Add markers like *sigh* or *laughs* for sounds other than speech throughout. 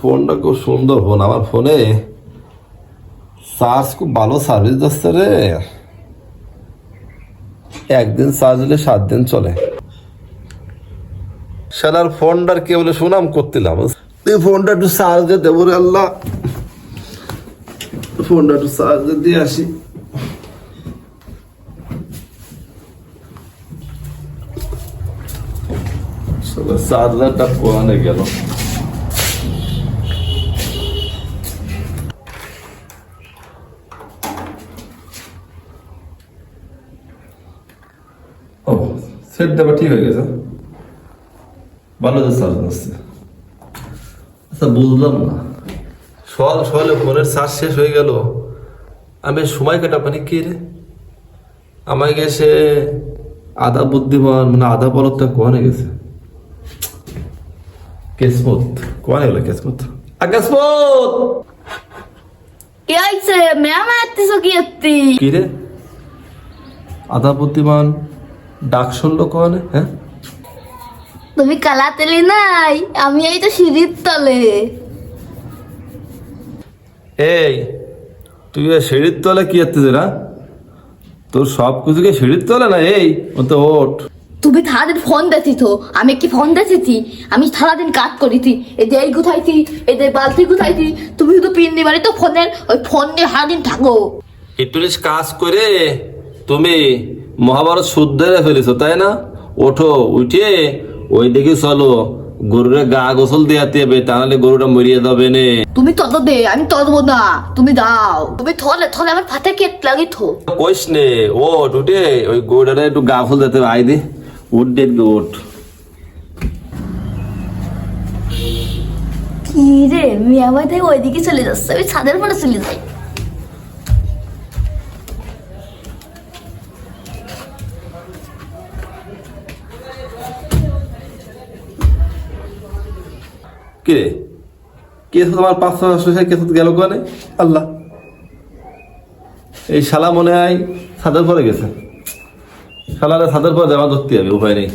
ফোনটা খুব সুন্দর ফোন। আমার ফোনে চার্জ খুব ভালো সার্ভিস দিচ্ছে রে। একদিন চার্জ হলে সাত দিন চলে। শালার ফোনটার কে বলে সুনাম করতিলাম? তুই ফোনটা একটু চার্জ দেবো রে আল্লাহ। ফোনটা একটু চার্জ দিয়ে আসি। চার্জারটা কোয়ানে গেল। সেট দেবা ঠিক হয়ে গেছে। ভালো যে চার্জ আসছে আচ্ছা বুঝলাম না। সকাল সকালে ফোনের চার্জ শেষ হয়ে গেল। আমি সময় কাটা মানে কি রে? আমায় গেছে আধা বুদ্ধিমান মানে আধা বলতটা কোয়ানে গেছে? কেসমত। কোয়ানে গেল কেসমত? আকাশমত কি হয়েছে ম্যাম কি রে? আধা বুদ্ধিমান ডাক শুনলো কোয়ানে হ্যাঁ? তুমি কালাতেলি নাই আমি এই তো সিঁড়ির তলে। এই তুই ওই সিঁড়ির তলে কি করতেছিস না তোর সব কিছুকে সিঁড়ির তলে না এই? ও তো ওঠ। তুমি সারাদিন ফোন দেখি তো আমি কি ফোন দেখেছি? আমি সারাদিন কাজ করিছি এই যে এই গুথাইছি এই যে বালতি গুথাইছি তুমি শুধু পিন্ডি বাড়ি তো ফোনের ওই ফোন নিয়ে সারাদিন থাকো। একটু কাজ করে তুমি মহাভারত শুদ্ধ হয়ে ফেলেছো তাই না? ওঠো উঠে ওই দিকে চলো। গরুরে গা গোসল দেওয়াতে হবে তাহলে গরুটা মরিয়ে যাবে নে। তুমি তত দে আমি ততবো না তুমি দাও। তুমি থলে থলে আমার ফাতে কেট লাগি থো। কইস নে ওঠ উঠে ওই গরুটারে একটু গা ফুল দিতে আই দি। উঠ দে উঠ কি রে মিয়া ভাই থেকে ওইদিকে চলে যাচ্ছে আমি ছাদের পরে চলে যাই কে কে তোমার পাঁচশো ছশো কে গেল কোয়ানে আল্লাহ। এই শালা মনে হয় ছাদের পরে গেছে। শালারে ছাদের পরে জামা ধরতে হবে উপায় নেই।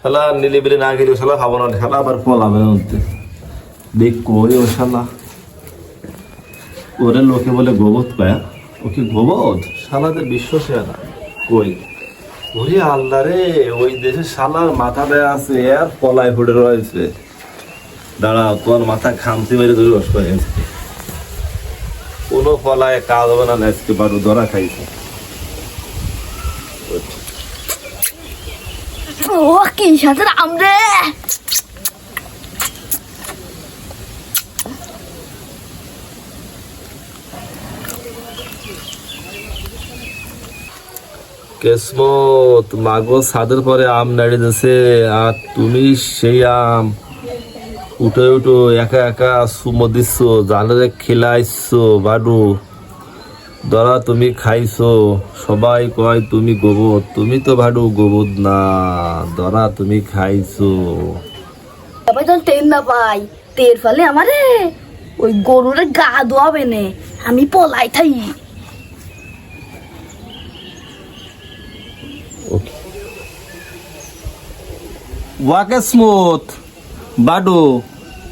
শালা নিলিবিলি না গেলে শালা খাব না শালা আবার না মধ্যে দেখ কই ও শালা। ওরে লোকে বলে গোবত পায়া ও কি গোবত? শালাদের বিশ্বাসে না। কই? ওরে আল্লাহ রে, ওই দেশে শালার মাথা দেয়া আছে আর পলায় ফুটে রয়েছে। দাঁড়া তোমার মাথা খামতি মেরে ধরে বস করে কোনো পলায় কাজ হবে না, আজকে বারো ধরা খাইছে। ও কি সাথে আমরে কেসমত, মাগো ছাদের পরে আম নাড়ি দিছে, আর তুমি সেই আম উঠে উঠো, একা একা সুমো দিচ্ছ জানারে খেলাইছো, বাডু। ধরা তুমি খাইছো, সবাই কয় তুমি গোবর, তুমি তো ভাডু গোবর না, ধরা তুমি খাইছো। না পাই তের ফলে আমারে ওই গরুরে গা ধোয়াবে আমি পলাই থাই। ওয়াকে স্মুথ। বাডু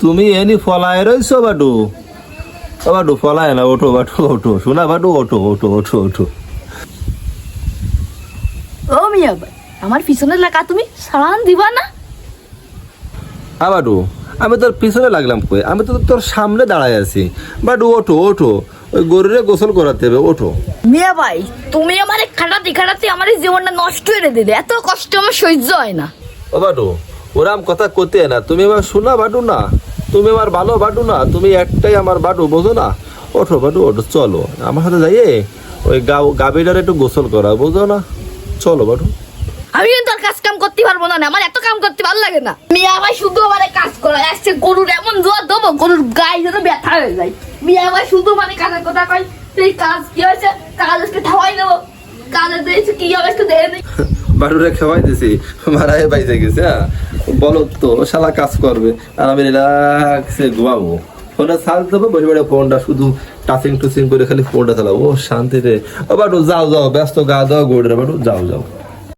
তুমি এনি ফলায় রইছো বাডু। ও বাডু ফলায় না ওঠো বাডু ওঠো। শোনা বাডু ওঠো ওঠো ওঠো ওঠো। ও মিয়া ভাই আমার পিছনের লাগা তুমি সারান দিবা না? হ্যাঁ বাডু আমি তোর পিছনে লাগলাম কই? আমি তো তোর সামনে দাঁড়ায় আছি। বাডু ওঠো ওঠো। ওই গরুরে গোসল করাতে হবে ওঠো। মিয়া ভাই তুমি আমার খাটাতে খাটাতে আমার জীবনটা নষ্ট করে দিলে। এত কষ্ট আমার সহ্য হয় না। ও বাডু ওরাম কথা করতে না তুমি আমার শোনা বাডু না তুমি আমার ভালো বাডু না তুমি একটাই আমার বাডু বোঝো না? ওঠো বাডু ওঠো চলো আমার সাথে যাইয়ে ওই গাবিটার একটু গোসল করা বুঝো না? চলো বাডু। আমি কিন্তু আর কাজ কাম করতে পারব না আমার এত কাম করতে ভালো লাগে না। মিয়া ভাই শুধু মানে কাজ করা আসছে গরুর এমন জোর দেবো গরুর গায়ে যেন ব্যথা হয়ে যায়। মিয়া ভাই শুধু মানে কাজের কথা কয় সেই কাজ কি হয়েছে? কাজ আজকে ঠাওয়াই নেব কাজের দিয়েছে কি হবে একটু নেই *laughs* বাড়ুরে খাওয়াই দিছি মারাই বাইজে গেছে হ্যাঁ? বলো তো শালা কাজ করবে। আর আমি রিলাক্সে ঘুমাবো। ফোনটা চার্জ দেবো, বসে বসে ফোনটা শুধু টাচিং টুচিং করে খালি ফোনটা চালাবো। ও শান্তিতে। ও বাটু, যাও যাও, ব্যস্ত গা দাও গোড়ে বাটু, যাও যাও।